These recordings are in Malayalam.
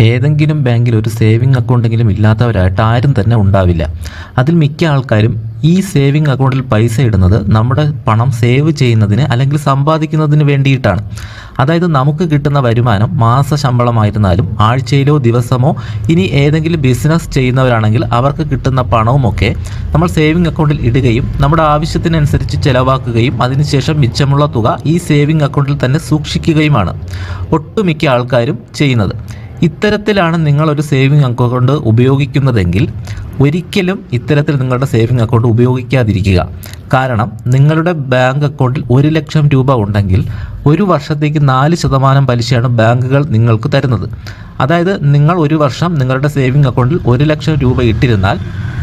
ഏതെങ്കിലും ബാങ്കിൽ ഒരു സേവിങ് അക്കൗണ്ടെങ്കിലും ഇല്ലാത്തവരായിട്ട് ആരും തന്നെ ഉണ്ടാവില്ല. അതിൽ മിക്ക ആൾക്കാരും ഈ സേവിങ് അക്കൗണ്ടിൽ പൈസ ഇടുന്നത് നമ്മുടെ പണം സേവ് ചെയ്യുന്നതിന് അല്ലെങ്കിൽ സമ്പാദിക്കുന്നതിന് വേണ്ടിയിട്ടാണ്. അതായത് നമുക്ക് കിട്ടുന്ന വരുമാനം മാസ ശമ്പളമായിരുന്നാലും ആഴ്ചയിലോ ദിവസമോ ഇനി ഏതെങ്കിലും ബിസിനസ് ചെയ്യുന്നവരാണെങ്കിൽ അവർക്ക് കിട്ടുന്ന പണവുമൊക്കെ നമ്മൾ സേവിങ് അക്കൗണ്ടിൽ ഇടുകയും നമ്മുടെ ആവശ്യത്തിനനുസരിച്ച് ചെലവാക്കുകയും അതിനുശേഷം മിച്ചമുള്ള തുക ഈ സേവിങ് അക്കൗണ്ടിൽ തന്നെ സൂക്ഷിക്കുകയുമാണ്. ഒട്ടുമിക്ക ആൾക്കാരും ചെയ്യുന്നത്. ഇത്തരത്തിലാണ് നിങ്ങൾ ഒരു സേവിങ് അക്കൗണ്ട് ഉപയോഗിക്കുന്നതെങ്കിൽ ഒരിക്കലും ഇത്തരത്തിൽ നിങ്ങളുടെ സേവിങ് അക്കൗണ്ട് ഉപയോഗിക്കാതിരിക്കുക. കാരണം നിങ്ങളുടെ ബാങ്ക് അക്കൗണ്ടിൽ ഒരു ലക്ഷം രൂപ ഉണ്ടെങ്കിൽ ഒരു വർഷത്തേക്ക് നാല് ശതമാനം പലിശയാണ് ബാങ്കുകൾ നിങ്ങൾക്ക് തരുന്നത്. അതായത് നിങ്ങൾ ഒരു വർഷം നിങ്ങളുടെ സേവിങ് അക്കൗണ്ടിൽ ഒരു ലക്ഷം രൂപ ഇട്ടിരുന്നാൽ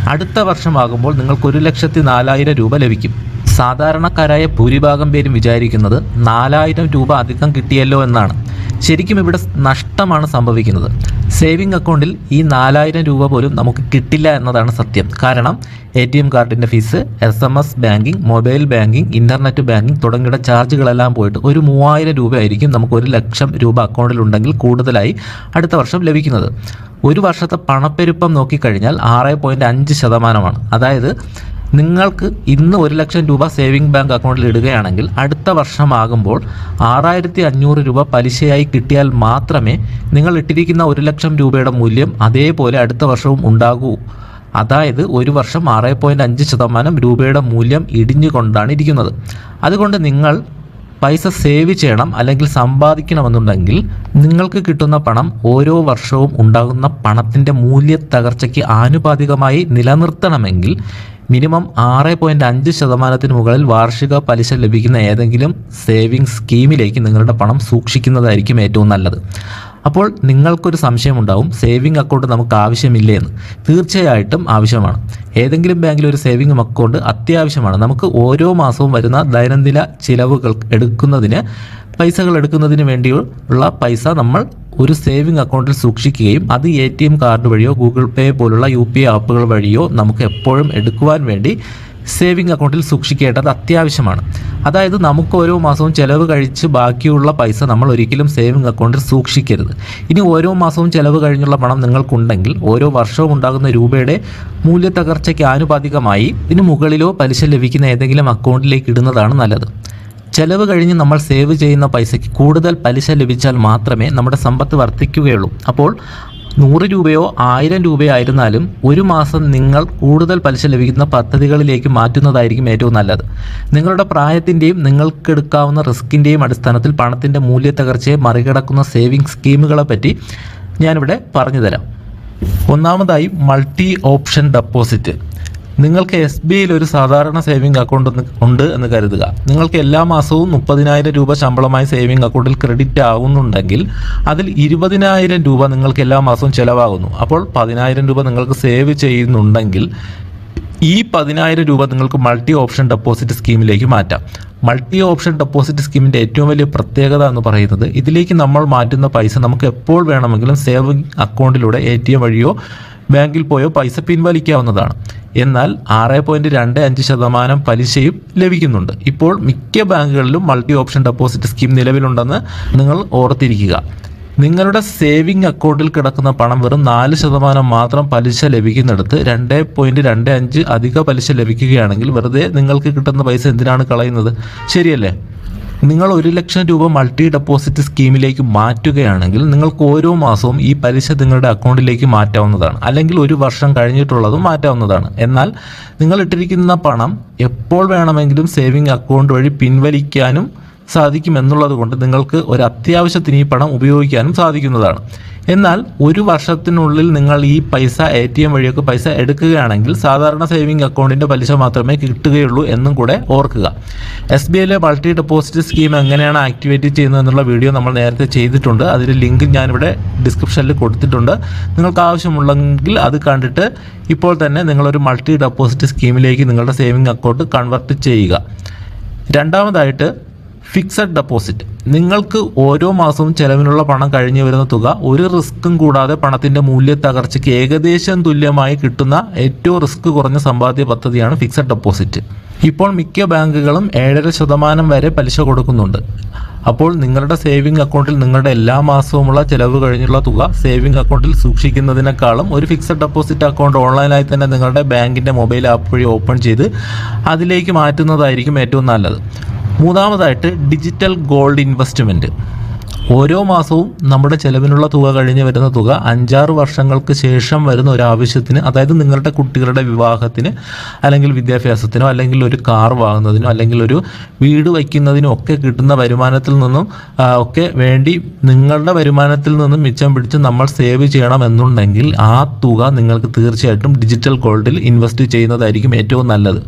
അടുത്ത വർഷമാകുമ്പോൾ നിങ്ങൾക്ക് ഒരു ലക്ഷത്തി നാലായിരം രൂപ ലഭിക്കും. സാധാരണക്കാരായ ഭൂരിഭാഗം പേരും വിചാരിക്കുന്നത് നാലായിരം രൂപ അധികം കിട്ടിയല്ലോ എന്നാണ്. ശരിക്കും ഇവിടെ നഷ്ടമാണ് സംഭവിക്കുന്നത്. സേവിംഗ് അക്കൗണ്ടിൽ ഈ നാലായിരം രൂപ പോലും നമുക്ക് കിട്ടില്ല എന്നതാണ് സത്യം. കാരണം എ ടി എം കാർഡിന്റെ fees S M S banking mobile banking internet banking തുടങ്ങിയ ചാർജുകളെല്ലാം പോയിട്ട് ഒരു മൂവായിരം രൂപയായിരിക്കും നമുക്ക് ഒരു ലക്ഷം രൂപ അക്കൗണ്ടിലുണ്ടെങ്കിൽ കൂടുതലായി അടുത്ത വർഷം ലഭിക്കുന്നത്. ഒരു വർഷത്തെ പണപ്പെരുപ്പം നോക്കിക്കഴിഞ്ഞാൽ ആറ് പോയിന്റ് അഞ്ച് ശതമാനമാണ്. അതായത് നിങ്ങൾക്ക് ഇന്ന് ഒരു ലക്ഷം രൂപ സേവിംഗ് ബാങ്ക് അക്കൗണ്ടിൽ ഇടുകയാണെങ്കിൽ അടുത്ത വർഷമാകുമ്പോൾ ആറായിരത്തി അഞ്ഞൂറ് രൂപ പലിശയായി കിട്ടിയാൽ മാത്രമേ നിങ്ങൾ ഇട്ടിരിക്കുന്ന ഒരു ലക്ഷം രൂപയുടെ മൂല്യം അതേപോലെ അടുത്ത വർഷവും ഉണ്ടാകൂ. അതായത് ഒരു വർഷം ആറ് പോയിന്റ് അഞ്ച് ശതമാനം രൂപയുടെ മൂല്യം ഇടിഞ്ഞുകൊണ്ടാണ് ഇരിക്കുന്നത്. അതുകൊണ്ട് നിങ്ങൾ പൈസ സേവ് ചെയ്യണം അല്ലെങ്കിൽ സമ്പാദിക്കണമെന്നുണ്ടെങ്കിൽ നിങ്ങൾക്ക് കിട്ടുന്ന പണം ഓരോ വർഷവും ഉണ്ടാകുന്ന പണത്തിന്റെ മൂല്യ തകർച്ചയ്ക്ക് ആനുപാതികമായി നിലനിർത്തണമെങ്കിൽ മിനിമം ആറ് പോയിന്റ് അഞ്ച് ശതമാനത്തിന് മുകളിൽ വാർഷിക പലിശ ലഭിക്കുന്ന ഏതെങ്കിലും സേവിങ് സ്കീമിലേക്ക് നിങ്ങളുടെ പണം സൂക്ഷിക്കുന്നതായിരിക്കും ഏറ്റവും നല്ലത്. അപ്പോൾ നിങ്ങൾക്കൊരു സംശയമുണ്ടാവും. സേവിങ് അക്കൗണ്ട് നമുക്ക് ആവശ്യമില്ലേ എന്ന്. തീർച്ചയായിട്ടും ആവശ്യമാണ്. ഏതെങ്കിലും ബാങ്കിൽ ഒരു സേവിങ് അക്കൗണ്ട് അത്യാവശ്യമാണ്. നമുക്ക് ഓരോ മാസവും വരുന്ന ദൈനംദിന ചിലവുകൾ എടുക്കുന്നതിന് പൈസകൾ എടുക്കുന്നതിന് വേണ്ടിയുള്ള പൈസ നമ്മൾ ഒരു സേവിങ് അക്കൗണ്ടിൽ സൂക്ഷിക്കുകയും അത് എ ടി എം കാർഡ് വഴിയോ ഗൂഗിൾ പേ പോലുള്ള യു പി ഐ ആപ്പുകൾ വഴിയോ നമുക്ക് എപ്പോഴും എടുക്കുവാൻ വേണ്ടി സേവിങ് അക്കൗണ്ടിൽ സൂക്ഷിക്കേണ്ടത് അത്യാവശ്യമാണ്. അതായത് നമുക്ക് ഓരോ മാസവും ചിലവ് കഴിച്ച് ബാക്കിയുള്ള പൈസ നമ്മൾ ഒരിക്കലും സേവിങ് അക്കൗണ്ടിൽ സൂക്ഷിക്കരുത്. ഇനി ഓരോ മാസവും ചിലവ് കഴിഞ്ഞുള്ള പണം നിങ്ങൾക്കുണ്ടെങ്കിൽ ഓരോ വർഷവും ഉണ്ടാകുന്ന രൂപയുടെ മൂല്യത്തകർച്ചയ്ക്ക് ആനുപാതികമായി ഇതിന് മുകളിലോ പലിശ ലഭിക്കുന്ന ഏതെങ്കിലും അക്കൗണ്ടിലേക്ക് ഇടുന്നതാണ് നല്ലത്. ചെലവ് കഴിഞ്ഞ് നമ്മൾ സേവ് ചെയ്യുന്ന പൈസയ്ക്ക് കൂടുതൽ പലിശ ലഭിച്ചാൽ മാത്രമേ നമ്മുടെ സമ്പത്ത് വർദ്ധിക്കുകയുള്ളൂ. അപ്പോൾ നൂറ് രൂപയോ ആയിരം രൂപയോ ആയിരുന്നാലും ഒരു മാസം നിങ്ങൾ കൂടുതൽ പലിശ ലഭിക്കുന്ന പദ്ധതികളിലേക്ക് മാറ്റുന്നതായിരിക്കും ഏറ്റവും നല്ലത്. നിങ്ങളുടെ പ്രായത്തിന്റെയും നിങ്ങൾക്കെടുക്കാവുന്ന റിസ്കിന്റെയും അടിസ്ഥാനത്തിൽ പണത്തിന്റെ മൂല്യത്തകർച്ചയെ മറികടക്കുന്ന സേവിങ് സ്കീമുകളെ പറ്റി ഞാനിവിടെ പറഞ്ഞു തരാം ഒന്നാമതായി മൾട്ടി ഓപ്ഷൻ ഡെപ്പോസിറ്റ്. നിങ്ങൾക്ക് എസ് ബി ഐയിൽ ഒരു സാധാരണ സേവിംഗ് അക്കൗണ്ട് ഉണ്ട് എന്ന് കരുതുക. നിങ്ങൾക്ക് എല്ലാ മാസവും മുപ്പതിനായിരം രൂപ ശമ്പളമായി സേവിംഗ് അക്കൗണ്ടിൽ ക്രെഡിറ്റ് ആകുന്നുണ്ടെങ്കിൽ അതിൽ ഇരുപതിനായിരം രൂപ നിങ്ങൾക്ക് എല്ലാ മാസവും ചിലവാകുന്നു. അപ്പോൾ പതിനായിരം രൂപ നിങ്ങൾക്ക് സേവ് ചെയ്യുന്നുണ്ടെങ്കിൽ ഈ പതിനായിരം രൂപ നിങ്ങൾക്ക് മൾട്ടി ഓപ്ഷൻ ഡെപ്പോസിറ്റ് സ്കീമിലേക്ക് മാറ്റാം. മൾട്ടി ഓപ്ഷൻ ഡെപ്പോസിറ്റ് സ്കീമിന്റെ ഏറ്റവും വലിയ പ്രത്യേകത എന്ന് പറയുന്നത് ഇതിലേക്ക് നമ്മൾ മാറ്റുന്ന പൈസ നമുക്ക് എപ്പോൾ വേണമെങ്കിലും സേവിംഗ് അക്കൗണ്ടിലൂടെ എ ടി എം വഴിയോ ബാങ്കിൽ പോയോ പൈസ പിൻവലിക്കാവുന്നതാണ്. എന്നാൽ ആറ് പോയിന്റ് രണ്ട് അഞ്ച് ശതമാനം പലിശയും ലഭിക്കുന്നുണ്ട്. ഇപ്പോൾ മിക്ക ബാങ്കുകളിലും മൾട്ടി ഓപ്ഷൻ ഡെപ്പോസിറ്റ് സ്കീം നിലവിലുണ്ടെന്ന് നിങ്ങൾ ഓർത്തിരിക്കുക. നിങ്ങളുടെ സേവിംഗ് അക്കൗണ്ടിൽ കിടക്കുന്ന പണം വെറും നാല് ശതമാനം മാത്രം പലിശ ലഭിക്കുന്നിടത്ത് രണ്ട് പോയിന്റ് രണ്ട് അഞ്ച് അധിക പലിശ ലഭിക്കുകയാണെങ്കിൽ വെറുതെ നിങ്ങൾക്ക് കിട്ടുന്ന പൈസ എന്തിനാണ് കളയുന്നത്? ശരിയല്ലേ? നിങ്ങൾ ഒരു ലക്ഷം രൂപ മൾട്ടി ഡെപ്പോസിറ്റ് സ്കീമിലേക്ക് മാറ്റുകയാണെങ്കിൽ നിങ്ങൾക്ക് ഓരോ മാസവും ഈ പലിശ നിങ്ങളുടെ അക്കൗണ്ടിലേക്ക് മാറ്റാവുന്നതാണ്. അല്ലെങ്കിൽ ഒരു വർഷം കഴിഞ്ഞിട്ടുള്ളതും മാറ്റാവുന്നതാണ്. എന്നാൽ നിങ്ങൾ ഇട്ടിരിക്കുന്ന പണം എപ്പോൾ വേണമെങ്കിലും സേവിംഗ് അക്കൗണ്ട് വഴി പിൻവലിക്കാനും സാധിക്കും എന്നുള്ളത് കൊണ്ട് നിങ്ങൾക്ക് ഒരു അത്യാവശ്യത്തിന് ഈ പണം ഉപയോഗിക്കാനും സാധിക്കുന്നതാണ്. എന്നാൽ ഒരു വർഷത്തിനുള്ളിൽ നിങ്ങൾ ഈ പൈസ എ ടി എം വഴിയൊക്കെ പൈസ എടുക്കുകയാണെങ്കിൽ സാധാരണ സേവിംഗ് അക്കൗണ്ടിന്റെ പലിശ മാത്രമേ കിട്ടുകയുള്ളൂ എന്നും കൂടെ ഓർക്കുക. എസ് ബി ഐയിലെ മൾട്ടി ഡെപ്പോസിറ്റ് സ്കീം എങ്ങനെയാണ് ആക്ടിവേറ്റ് ചെയ്യുന്നത് എന്നുള്ള വീഡിയോ നമ്മൾ നേരത്തെ ചെയ്തിട്ടുണ്ട്. അതിന്റെ ലിങ്ക് ഞാനിവിടെ ഡിസ്ക്രിപ്ഷനിൽ കൊടുത്തിട്ടുണ്ട്. നിങ്ങൾക്ക് ആവശ്യമുള്ളെങ്കിൽ അത് കണ്ടിട്ട് ഇപ്പോൾ തന്നെ നിങ്ങളൊരു മൾട്ടി ഡെപ്പോസിറ്റ് സ്കീമിലേക്ക് നിങ്ങളുടെ സേവിംഗ് അക്കൗണ്ട് കൺവെർട്ട് ചെയ്യുക. രണ്ടാമതായിട്ട് ഫിക്സഡ് ഡെപ്പോസിറ്റ്. നിങ്ങൾക്ക് ഓരോ മാസവും ചെലവിനുള്ള പണം കഴിഞ്ഞു വരുന്ന തുക ഒരു റിസ്ക്കും കൂടാതെ പണത്തിന്റെ മൂല്യ തകർച്ചയ്ക്ക് ഏകദേശം തുല്യമായി കിട്ടുന്ന ഏറ്റവും റിസ്ക് കുറഞ്ഞ സമ്പാദ്യ പദ്ധതിയാണ് ഫിക്സഡ് ഡെപ്പോസിറ്റ്. ഇപ്പോൾ മിക്ക ബാങ്കുകളും ഏഴര ശതമാനം വരെ പലിശ കൊടുക്കുന്നുണ്ട്. അപ്പോൾ നിങ്ങളുടെ സേവിംഗ് അക്കൗണ്ടിൽ നിങ്ങളുടെ എല്ലാ മാസവുമുള്ള ചെലവ് കഴിഞ്ഞുള്ള തുക സേവിംഗ് അക്കൗണ്ടിൽ സൂക്ഷിക്കുന്നതിനേക്കാളും ഒരു ഫിക്സഡ് ഡെപ്പോസിറ്റ് അക്കൗണ്ട് ഓൺലൈനായി തന്നെ നിങ്ങളുടെ ബാങ്കിന്റെ മൊബൈൽ ആപ്പ് വഴി ഓപ്പൺ ചെയ്ത് അതിലേക്ക് മാറ്റുന്നതായിരിക്കും ഏറ്റവും നല്ലത്. മൂന്നാമതായിട്ട് ഡിജിറ്റൽ ഗോൾഡ് ഇൻവെസ്റ്റ്മെന്റ് ഓരോ മാസവും നമ്മുടെ ചെലവിനുള്ള തുക കഴിഞ്ഞ് വരുന്ന തുക അഞ്ചാറ് വർഷങ്ങൾക്ക് ശേഷം വരുന്ന ഒരു ആവശ്യത്തിന് അതായത് നിങ്ങളുടെ കുട്ടികളുടെ വിവാഹത്തിന് അല്ലെങ്കിൽ വിദ്യാഭ്യാസത്തിനോ അല്ലെങ്കിൽ ഒരു കാർ വാങ്ങുന്നതിനോ അല്ലെങ്കിൽ ഒരു വീട് വയ്ക്കുന്നതിനോ ഒക്കെ കിട്ടുന്ന വരുമാനത്തിൽ നിന്നും ഒക്കെ വേണ്ടി നിങ്ങളുടെ വരുമാനത്തിൽ നിന്നും മിച്ചം പിടിച്ച് നമ്മൾ സേവ് ചെയ്യണമെന്നുണ്ടെങ്കിൽ ആ തുക നിങ്ങൾക്ക് തീർച്ചയായിട്ടും ഡിജിറ്റൽ ഗോൾഡിൽ ഇൻവെസ്റ്റ് ചെയ്യുന്നതായിരിക്കും ഏറ്റവും നല്ലത്.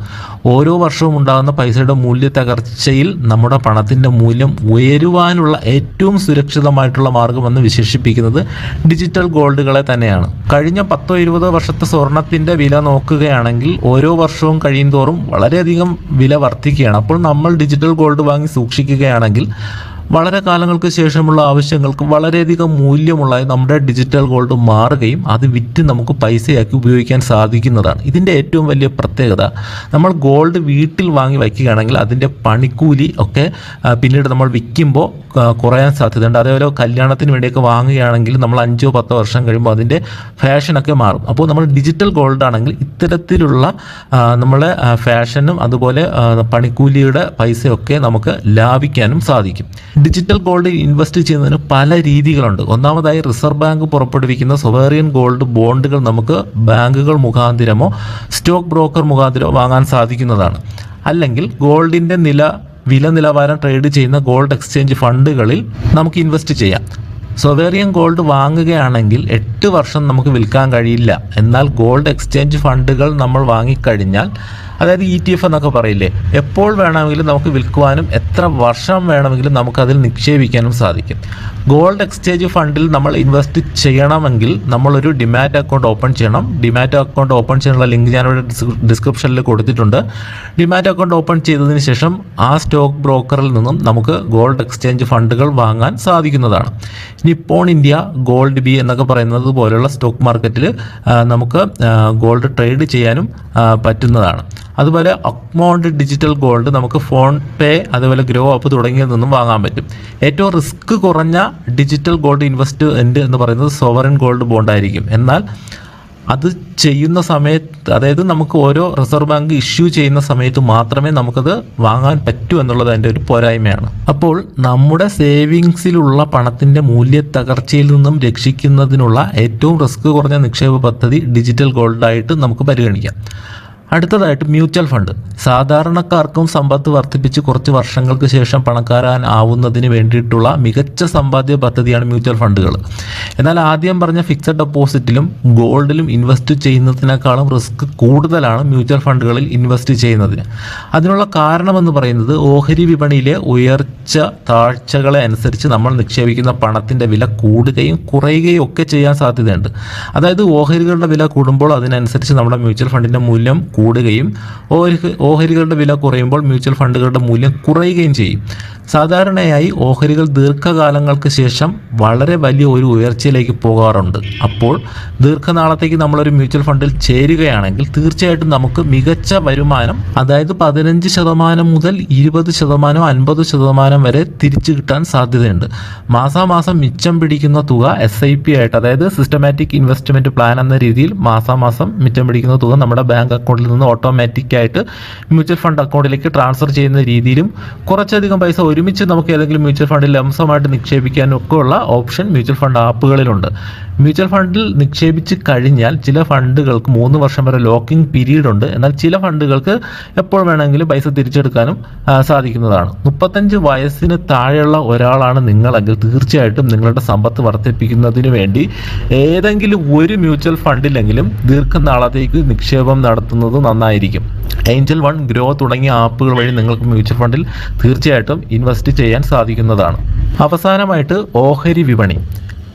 ഓരോ വർഷവും ഉണ്ടാകുന്ന പൈസയുടെ മൂല്യ തകർച്ചയിൽ നമ്മുടെ പണത്തിന്റെ മൂല്യം ഉയരുവാനുള്ള ഏറ്റവും സുരക്ഷിതമായിട്ടുള്ള മാർഗമെന്ന് വിശേഷിപ്പിക്കുന്നത് ഡിജിറ്റൽ ഗോൾഡുകളെ തന്നെയാണ്. കഴിഞ്ഞ പത്തോ ഇരുപതോ വർഷത്തെ സ്വർണത്തിന്റെ വില നോക്കുകയാണെങ്കിൽ ഓരോ വർഷവും കഴിയും തോറും വളരെയധികം വില വർദ്ധിക്കുകയാണ്. അപ്പോൾ നമ്മൾ ഡിജിറ്റൽ ഗോൾഡ് വാങ്ങി സൂക്ഷിക്കുകയാണെങ്കിൽ വളരെ കാലങ്ങൾക്ക് ശേഷമുള്ള ആവശ്യങ്ങൾക്ക് വളരെയധികം മൂല്യമുള്ള നമ്മുടെ ഡിജിറ്റൽ ഗോൾഡ് മാറുകയും അത് വിറ്റ് നമുക്ക് പൈസയാക്കി ഉപയോഗിക്കാൻ സാധിക്കുന്നതാണ്. ഇതിന്റെ ഏറ്റവും വലിയ പ്രത്യേകത നമ്മൾ ഗോൾഡ് വീട്ടിൽ വാങ്ങി വയ്ക്കുകയാണെങ്കിൽ അതിന്റെ പണിക്കൂലി ഒക്കെ പിന്നീട് നമ്മൾ വിൽക്കുമ്പോൾ കുറയാൻ സാധ്യതയുണ്ട്. അതേപോലെ കല്യാണത്തിന് വേണ്ടിയൊക്കെ വാങ്ങുകയാണെങ്കിൽ നമ്മൾ അഞ്ചോ പത്തോ വർഷം കഴിയുമ്പോൾ അതിന്റെ ഫാഷനൊക്കെ മാറും. അപ്പോൾ നമ്മൾ ഡിജിറ്റൽ ഗോൾഡ് ആണെങ്കിൽ ഇത്തരത്തിലുള്ള നമ്മളെ ഫാഷനും അതുപോലെ പണിക്കൂലിയുടെ പൈസയൊക്കെ നമുക്ക് ലാഭിക്കാനും സാധിക്കും. ഡിജിറ്റൽ ഗോൾഡിൽ ഇൻവെസ്റ്റ് ചെയ്യുന്നതിന് പല രീതികളുണ്ട്. ഒന്നാമതായി റിസർവ് ബാങ്ക് പുറപ്പെടുവിക്കുന്ന സൊവേറിയൻ ഗോൾഡ് ബോണ്ടുകൾ നമുക്ക് ബാങ്കുകൾ മുഖാന്തിരമോ സ്റ്റോക്ക് ബ്രോക്കർ മുഖാന്തിരമോ വാങ്ങാൻ സാധിക്കുന്നതാണ്. അല്ലെങ്കിൽ ഗോൾഡിന്റെ നില വില നിലവാരം ട്രേഡ് ചെയ്യുന്ന ഗോൾഡ് എക്സ്ചേഞ്ച് ഫണ്ടുകളിൽ നമുക്ക് ഇൻവെസ്റ്റ് ചെയ്യാം. സൊവേറിയൻ ഗോൾഡ് വാങ്ങുകയാണെങ്കിൽ എട്ട് വർഷം നമുക്ക് വിൽക്കാൻ കഴിയില്ല. എന്നാൽ ഗോൾഡ് എക്സ്ചേഞ്ച് ഫണ്ടുകൾ നമ്മൾ വാങ്ങിക്കഴിഞ്ഞാൽ അതായത് ഇ ടി എഫ് എന്നൊക്കെ പറയില്ലേ? എപ്പോൾ വേണമെങ്കിലും നമുക്ക് വിൽക്കുവാനും എത്ര വർഷം വേണമെങ്കിലും നമുക്കതിൽ നിക്ഷേപിക്കാനും സാധിക്കും. ഗോൾഡ് എക്സ്ചേഞ്ച് ഫണ്ടിൽ നമ്മൾ ഇൻവെസ്റ്റ് ചെയ്യണമെങ്കിൽ നമ്മളൊരു ഡിമാറ്റ് അക്കൗണ്ട് ഓപ്പൺ ചെയ്യണം. ഡിമാറ്റ് അക്കൗണ്ട് ഓപ്പൺ ചെയ്യാനുള്ള ലിങ്ക് ഞാനിവിടെ ഡിസ്ക്രിപ്ഷനിൽ കൊടുത്തിട്ടുണ്ട്. ഡിമാറ്റ് അക്കൗണ്ട് ഓപ്പൺ ചെയ്തതിന് ശേഷം ആ സ്റ്റോക്ക് ബ്രോക്കറിൽ നിന്നും നമുക്ക് ഗോൾഡ് എക്സ്ചേഞ്ച് ഫണ്ടുകൾ വാങ്ങാൻ സാധിക്കുന്നതാണ്. നിപ്പോൺ ഇന്ത്യ ഗോൾഡ് ബി എന്നൊക്കെ പറയുന്നത് പോലെയുള്ള സ്റ്റോക്ക് മാർക്കറ്റിൽ നമുക്ക് ഗോൾഡ് ട്രേഡ് ചെയ്യാനും പറ്റുന്നതാണ്. അതുപോലെ അക്മൗണ്ട് ഡിജിറ്റൽ ഗോൾഡ് നമുക്ക് ഫോൺ പേ അതുപോലെ ഗ്രോ അപ്പ് തുടങ്ങിയതിൽ നിന്നും വാങ്ങാൻ പറ്റും. ഏറ്റവും റിസ്ക് കുറഞ്ഞ ഡിജിറ്റൽ ഗോൾഡ് ഇൻവെസ്റ്റ്മെന്റ് എന്ന് പറയുന്നത് സോവറിൻ ഗോൾഡ് ബോണ്ടായിരിക്കും എന്നാൽ അത് ചെയ്യുന്ന സമയത്ത് അതായത് നമുക്ക് ഓരോ റിസർവ് ബാങ്ക് ഇഷ്യൂ ചെയ്യുന്ന സമയത്ത് മാത്രമേ നമുക്കത് വാങ്ങാൻ പറ്റൂ എന്നുള്ളത് അതിന്റെ ഒരു പോരായ്മയാണ്. അപ്പോൾ നമ്മുടെ സേവിങ്സിലുള്ള പണത്തിന്റെ മൂല്യ തകർച്ചയിൽ നിന്നും രക്ഷിക്കുന്നതിനുള്ള ഏറ്റവും റിസ്ക് കുറഞ്ഞ നിക്ഷേപ പദ്ധതി ഡിജിറ്റൽ ഗോൾഡായിട്ട് നമുക്ക് പരിഗണിക്കാം. അടുത്തതായിട്ട് മ്യൂച്വൽ ഫണ്ട്. സാധാരണക്കാർക്കും സമ്പത്ത് വർദ്ധിപ്പിച്ച് കുറച്ച് വർഷങ്ങൾക്ക് ശേഷം പണക്കാരാൻ ആവുന്നതിന് വേണ്ടിയിട്ടുള്ള മികച്ച സമ്പാദ്യ പദ്ധതിയാണ് മ്യൂച്വൽ ഫണ്ടുകൾ. എന്നാൽ ആദ്യം പറഞ്ഞ ഫിക്സഡ് ഡെപ്പോസിറ്റിലും ഗോൾഡിലും ഇൻവെസ്റ്റ് ചെയ്യുന്നതിനേക്കാളും റിസ്ക് കൂടുതലാണ് മ്യൂച്വൽ ഫണ്ടുകളിൽ ഇൻവെസ്റ്റ് ചെയ്യുന്നതിന്. അതിനുള്ള കാരണമെന്ന് പറയുന്നത് ഓഹരി വിപണിയിലെ ഉയർച്ച താഴ്ചകളെ അനുസരിച്ച് നമ്മൾ നിക്ഷേപിക്കുന്ന പണത്തിന്റെ വില കൂടുകയും കുറയുകയും ഒക്കെ ചെയ്യാൻ സാധ്യതയുണ്ട്. അതായത് ഓഹരികളുടെ വില കൂടുമ്പോൾ അതിനനുസരിച്ച് നമ്മുടെ മ്യൂച്വൽ ഫണ്ടിന്റെ മൂല്യം കൂടുകയും ഓഹരി ഓഹരികളുടെ വില കുറയുമ്പോൾ മ്യൂച്വൽ ഫണ്ടുകളുടെ മൂല്യം കുറയുകയും ചെയ്യും. സാധാരണയായി ഓഹരികൾ ദീർഘകാലങ്ങൾക്ക് ശേഷം വളരെ വലിയ ഒരു ഉയർച്ചയിലേക്ക് പോകാറുണ്ട്. അപ്പോൾ ദീർഘനാളത്തേക്ക് നമ്മളൊരു മ്യൂച്വൽ ഫണ്ടിൽ ചേരുകയാണെങ്കിൽ തീർച്ചയായിട്ടും നമുക്ക് മികച്ച വരുമാനം അതായത് പതിനഞ്ച് ശതമാനം മുതൽ ഇരുപത് ശതമാനം അൻപത് ശതമാനം വരെ തിരിച്ചു കിട്ടാൻ സാധ്യതയുണ്ട്. മാസാമാസം മിച്ചം പിടിക്കുന്ന തുക എസ് ഐ പി ആയിട്ട് അതായത് സിസ്റ്റമാറ്റിക് ഇൻവെസ്റ്റ്മെന്റ് പ്ലാൻ എന്ന രീതിയിൽ മാസാമാസം മിച്ചം പിടിക്കുന്ന തുക നമ്മുടെ ബാങ്ക് അക്കൗണ്ടിൽ നിന്ന് ഓട്ടോമാറ്റിക് ആയിട്ട് മ്യൂച്വൽ ഫണ്ട് അക്കൗണ്ടിലേക്ക് ട്രാൻസ്ഫർ ചെയ്യുന്ന രീതിയിലും കുറച്ചധികം പൈസ ഒരുമിച്ച് നമുക്ക് ഏതെങ്കിലും മ്യൂച്വൽ ഫണ്ടിൽ ലംസമായിട്ട് നിക്ഷേപിക്കാനും ഒക്കെ ഉള്ള ഓപ്ഷൻ മ്യൂച്വൽ ഫണ്ട് ആപ്പുകളിലുണ്ട് മ്യൂച്വൽ ഫണ്ടിൽ നിക്ഷേപിച്ച് കഴിഞ്ഞാൽ ചില ഫണ്ടുകൾക്ക് മൂന്ന് വർഷം വരെ ലോക്കിംഗ് പീരീഡ് ഉണ്ട്. എന്നാൽ ചില ഫണ്ടുകൾക്ക് എപ്പോൾ വേണമെങ്കിലും പൈസ തിരിച്ചെടുക്കാനും സാധിക്കുന്നതാണ്. മുപ്പത്തഞ്ച് വയസ്സിന് താഴെയുള്ള ഒരാളാണ് നിങ്ങളെങ്കിൽ തീർച്ചയായിട്ടും നിങ്ങളുടെ സമ്പത്ത് വർദ്ധിപ്പിക്കുന്നതിന് വേണ്ടി ഏതെങ്കിലും ഒരു മ്യൂച്വൽ ഫണ്ടിലെങ്കിലും ദീർഘനാളത്തേക്ക് നിക്ഷേപം നടത്തുന്നത് നന്നായിരിക്കും. ഏഞ്ചൽ വൺ ഗ്രോ തുടങ്ങിയ ആപ്പുകൾ വഴി നിങ്ങൾക്ക് മ്യൂച്വൽ ഫണ്ടിൽ തീർച്ചയായിട്ടും ഇൻവെസ്റ്റ് ചെയ്യാൻ സാധിക്കുന്നതാണ്. അവസാനമായിട്ട് ഓഹരി വിപണി.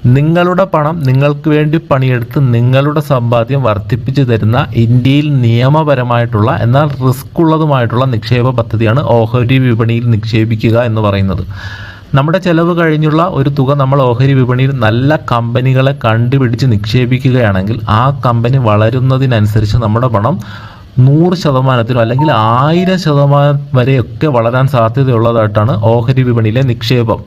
നിങ്ങളുടെ പണം നിങ്ങൾക്ക് വേണ്ടി പണിയെടുത്ത് നിങ്ങളുടെ സമ്പാദ്യം വർദ്ധിപ്പിച്ചു തരുന്ന ഇന്ത്യയിൽ നിയമപരമായിട്ടുള്ള എന്നാൽ റിസ്ക് ഉള്ളതുമായിട്ടുള്ള നിക്ഷേപ പദ്ധതിയാണ് ഓഹരി വിപണിയിൽ നിക്ഷേപിക്കുക എന്ന് പറയുന്നത്. നമ്മുടെ ചെലവ് കഴിഞ്ഞുള്ള ഒരു തുക നമ്മൾ ഓഹരി വിപണിയിൽ നല്ല കമ്പനികളെ കണ്ടുപിടിച്ച് നിക്ഷേപിക്കുകയാണെങ്കിൽ ആ കമ്പനി വളരുന്നതിനനുസരിച്ച് നമ്മുടെ പണം നൂറ് ശതമാനത്തിനും അല്ലെങ്കിൽ ആയിരം ശതമാനം വരെയൊക്കെ വളരാൻ സാധ്യതയുള്ളതായിട്ടാണ് ഓഹരി വിപണിയിലെ നിക്ഷേപം.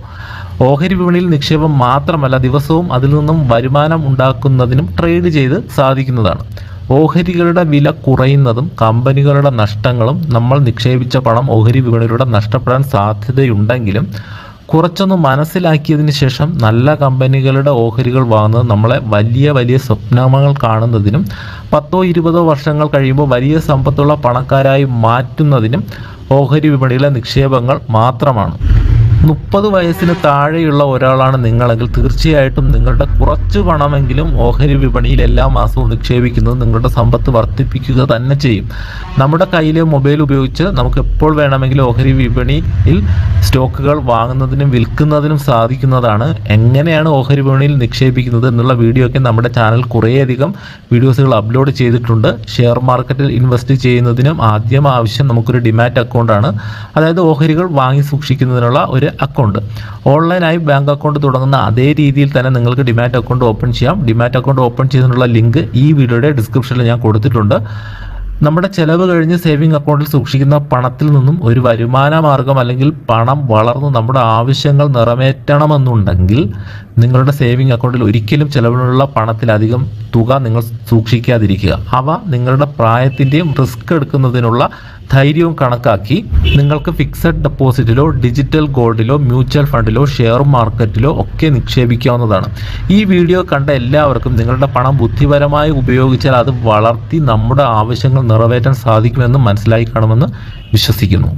ഓഹരി വിപണിയിൽ നിക്ഷേപം മാത്രമല്ല ദിവസവും അതിൽ നിന്നും വരുമാനം ഉണ്ടാക്കുന്നതിനും ട്രേഡ് ചെയ്ത് സാധിക്കുന്നതാണ്. ഓഹരികളുടെ വില കുറയുന്നതും കമ്പനികളുടെ നഷ്ടങ്ങളും നമ്മൾ നിക്ഷേപിച്ച പണം ഓഹരി വിപണിയിലൂടെ നഷ്ടപ്പെടാൻ സാധ്യതയുണ്ടെങ്കിലും കുറച്ചൊന്ന് മനസ്സിലാക്കിയതിന് ശേഷം നല്ല കമ്പനികളുടെ ഓഹരികൾ വാങ്ങുന്നത് നമ്മളെ വലിയ വലിയ സ്വപ്നങ്ങൾ കാണുന്നതിനും പത്തോ ഇരുപതോ വർഷങ്ങൾ കഴിയുമ്പോൾ വലിയ സമ്പത്തുള്ള പണക്കാരായി മാറ്റുന്നതിനും ഓഹരി വിപണിയിലെ നിക്ഷേപങ്ങൾ മാത്രമാണ്. മുപ്പത് വയസ്സിന് താഴെയുള്ള ഒരാളാണ് നിങ്ങളെങ്കിൽ തീർച്ചയായിട്ടും നിങ്ങളുടെ കുറച്ച് പണമെങ്കിലും ഓഹരി വിപണിയിൽ എല്ലാ മാസവും നിക്ഷേപിക്കുന്നത് നിങ്ങളുടെ സമ്പത്ത് വർദ്ധിപ്പിക്കുക തന്നെ ചെയ്യും. നമ്മുടെ കയ്യിലെ മൊബൈൽ ഉപയോഗിച്ച് നമുക്ക് എപ്പോൾ വേണമെങ്കിലും ഓഹരി വിപണിയിൽ സ്റ്റോക്കുകൾ വാങ്ങുന്നതിനും വിൽക്കുന്നതിനും സാധിക്കുന്നതാണ്. എങ്ങനെയാണ് ഓഹരി വിപണിയിൽ നിക്ഷേപിക്കുന്നത് എന്നുള്ള വീഡിയോ ഒക്കെ നമ്മുടെ ചാനൽ കുറേയധികം വീഡിയോസുകൾ അപ്ലോഡ് ചെയ്തിട്ടുണ്ട്. ഷെയർ മാർക്കറ്റിൽ ഇൻവെസ്റ്റ് ചെയ്യുന്നതിനും ആദ്യം ആവശ്യം നമുക്കൊരു ഡിമാറ്റ് അക്കൗണ്ടാണ്. അതായത് ഓഹരികൾ വാങ്ങി സൂക്ഷിക്കുന്നതിനുള്ള ഒരു അക്കൗണ്ട് ഓൺലൈനായി ബാങ്ക് അക്കൗണ്ട് തുടങ്ങുന്ന അതേ രീതിയിൽ തന്നെ നിങ്ങൾക്ക് ഡിമാറ്റ് അക്കൗണ്ട് ഓപ്പൺ ചെയ്യാം. ഡിമാറ്റ് അക്കൗണ്ട് ഓപ്പൺ ചെയ്യുന്നതിനുള്ള ലിങ്ക് ഈ വീഡിയോയുടെ ഡിസ്ക്രിപ്ഷനിൽ ഞാൻ കൊടുത്തിട്ടുണ്ട്. നമ്മുടെ ചെലവ് കഴിഞ്ഞ് സേവിംഗ് അക്കൗണ്ടിൽ സൂക്ഷിക്കുന്ന പണത്തിൽ നിന്നും ഒരു വരുമാന മാർഗം അല്ലെങ്കിൽ പണം വളർന്ന് നമ്മുടെ ആവശ്യങ്ങൾ നിറവേറ്റണമെന്നുണ്ടെങ്കിൽ നിങ്ങളുടെ സേവിംഗ് അക്കൗണ്ടിൽ ഒരിക്കലും ചെലവിനുള്ള പണത്തിലധികം തുക നിങ്ങൾ സൂക്ഷിക്കാതിരിക്കുക. അവ നിങ്ങളുടെ പ്രായത്തിന്റെയും റിസ്ക് എടുക്കുന്നതിനുള്ള ധൈര്യവും കണക്കാക്കി നിങ്ങൾക്ക് ഫിക്സഡ് ഡെപ്പോസിറ്റിലോ ഡിജിറ്റൽ ഗോൾഡിലോ മ്യൂച്വൽ ഫണ്ടിലോ ഷെയർ മാർക്കറ്റിലോ ഒക്കെ നിക്ഷേപിക്കാവുന്നതാണ്. ഈ വീഡിയോ കണ്ട എല്ലാവർക്കും നിങ്ങളുടെ പണം ബുദ്ധിപരമായി ഉപയോഗിച്ചാൽ അത് വളർത്തി നമ്മുടെ ആവശ്യങ്ങൾ നിറവേറ്റാൻ സാധിക്കുമെന്ന് മനസ്സിലായി കാണുമെന്ന് വിശ്വസിക്കുന്നു.